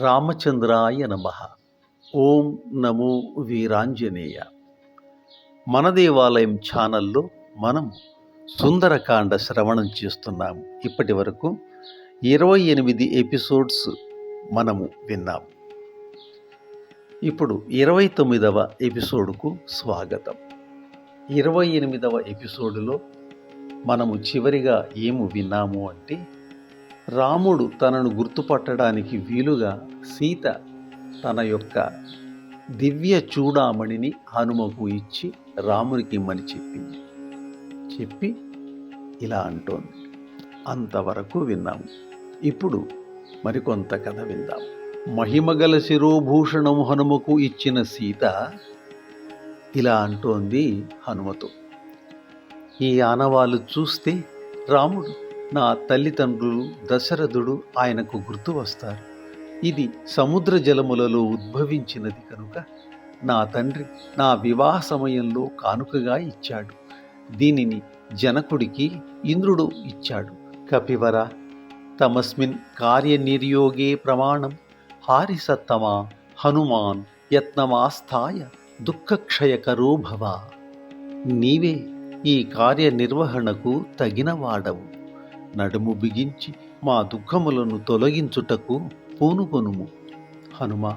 రామచంద్రాయ నమ. ఓం నమో వీరాంజనేయ. మన దేవాలయం ఛానల్లో మనం సుందరకాండ శ్రవణం చేస్తున్నాము ఇప్పటి వరకు ఇరవై ఎనిమిది ఎపిసోడ్స్ మనము విన్నాము ఇప్పుడు ఇరవై తొమ్మిదవ ఎపిసోడ్కు స్వాగతం. ఇరవై ఎనిమిదవ ఎపిసోడులో మనము చివరిగా ఏము విన్నాము అంటే రాముడు తనను గుర్తుపట్టడానికి వీలుగా సీత తన యొక్క దివ్య చూడామణిని హనుమకు ఇచ్చి రామునికి ఇమ్మని చెప్పింది. చెప్పి ఇలా అంటోంది. అంతవరకు విన్నాము ఇప్పుడు మరికొంత కథ విందాం. మహిమగల శిరోభూషణం హనుమకు ఇచ్చిన సీత ఇలా అంటోంది హనుమతో. ఈ ఆనవాలు చూస్తే రాముడు నా తల్లిదండ్రులు దశరథుడు ఆయనకు గుర్తు వస్తారు. ఇది సముద్ర జలములలో ఉద్భవించినది కనుక నా తండ్రి నా వివాహ సమయంలో కానుకగా ఇచ్చాడు. దీనిని జనకుడికి ఇంద్రుడు ఇచ్చాడు. కపివర తమస్మిన్ కార్యనిర్యోగే ప్రమాణం హారిసత్తమా హనుమాన్ యత్నమాస్థాయ దుఃఖక్షయకరో భవ. నీవే ఈ కార్యనిర్వహణకు తగినవాడవు. నడుము బిగించి మా దుఃఖములను తొలగించుటకు పూనుకొనుము. హనుమ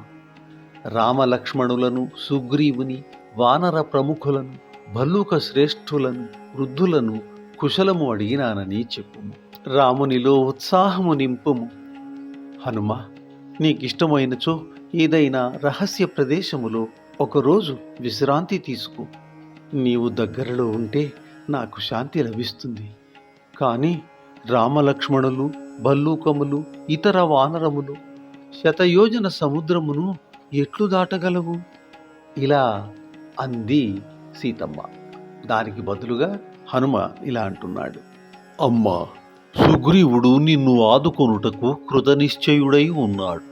రామలక్ష్మణులను సుగ్రీవుని వానర ప్రముఖులను భల్లూక శ్రేష్ఠులను వృద్ధులను కుశలము అడిగినానని చెప్పుము. రామునిలో ఉత్సాహము నింపుము. హనుమ నీకిష్టమైనచో ఏదైనా రహస్య ప్రదేశములో ఒకరోజు విశ్రాంతి తీసుకో. నీవు దగ్గరలో ఉంటే నాకు శాంతి లభిస్తుంది. కానీ రామలక్ష్మణులు భల్లూకములు ఇతర వానరములు శతయోజన సముద్రమును ఎట్లు దాటగలవు? ఇలా అంది సీతమ్మ. దానికి బదులుగా హనుమ ఇలా అంటున్నాడు. అమ్మా సుగ్రీవుడు నిన్ను ఆదుకొనుటకు కృతనిశ్చయుడై ఉన్నాడు.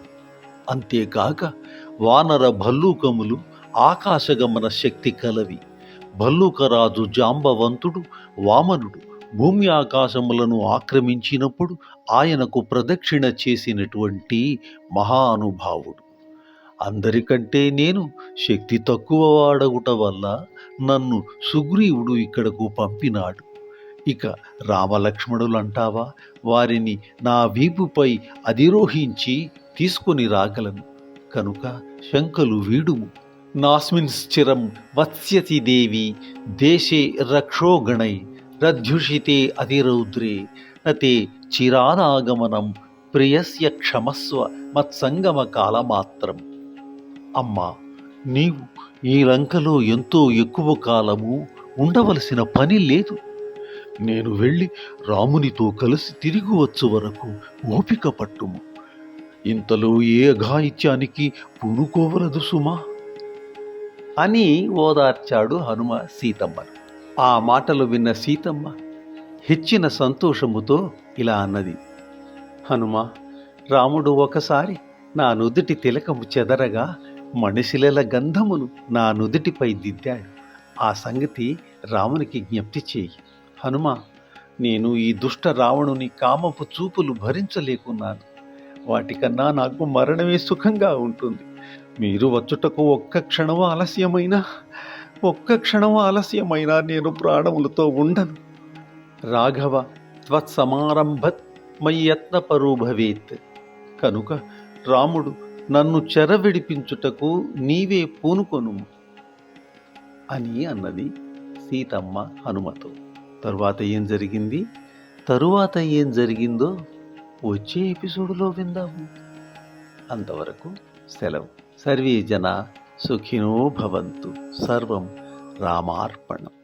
అంతేకాక వానర భల్లూకములు ఆకాశగమన శక్తి కలవి. భల్లూకరాజు జాంబవంతుడు వామనుడు భూమి ఆకాశములను ఆక్రమించినప్పుడు ఆయనకు ప్రదక్షిణ చేసినటువంటి మహానుభావుడు. అందరికంటే నేను శక్తి తక్కువ వాడగుట వల్ల నన్ను సుగ్రీవుడు ఇక్కడకు పంపినాడు. ఇక రామలక్ష్మణులంటావా వారిని నా వీపుపై అధిరోహించి తీసుకొని రాగలను. కనుక శంకలు వీడుము. నాస్మిన్ స్థిరం వత్స్యతి దేవి దేశే రక్షోగణై. రధ్యుషితే అతిరౌద్రే నతే చిరానాగమనం ప్రియస్య క్షమస్వ మత్సంగమ కాలమాత్రం. అమ్మా నీవు ఈ లంకలో ఎంతో ఎక్కువ కాలము ఉండవలసిన పని లేదు. నేను వెళ్ళి రామునితో కలిసి తిరిగి వచ్చు వరకు ఓపిక పట్టుము. ఇంతలో ఏ అఘాయిత్యానికి పూనుకోవలదు సుమా అని ఓదార్చాడు హనుమ సీతమ్మను. ఆ మాటలు విన్న సీతమ్మ హెచ్చిన సంతోషముతో ఇలా అన్నది హనుమ రాముడు ఒకసారి నా నుదుటి తిలకము చెదరగా మణిశిలల గంధమును నా నుదుటిపై దిద్దాడు. ఆ సంగతి రామునికి జ్ఞప్తి చేయి. హనుమ నేను ఈ దుష్ట రావణుని కామపు చూపులు భరించలేకున్నాను. వాటికన్నా నాకు మరణమే సుఖంగా ఉంటుంది. మీరు వచ్చుటకు ఒక్క క్షణం ఆలస్యమైనా ఒక్క క్షణం ఆలస్యమైనా నేను ప్రాణములతో ఉండను. రాఘవ త్వత్సమారంభత్ మయ్యత్నపరో భవేత్ కనుక రాముడు నన్ను చెరవిడిపించుటకు నీవే పూనుకొను అని అన్నది సీతమ్మ హనుమతో. తరువాత ఏం జరిగింది? తరువాత ఏం జరిగిందో వచ్చే ఎపిసోడ్లో విందాము. అంతవరకు సెలవు. సర్వే జన సుఖినో భవంతు. సర్వం రామార్పణం.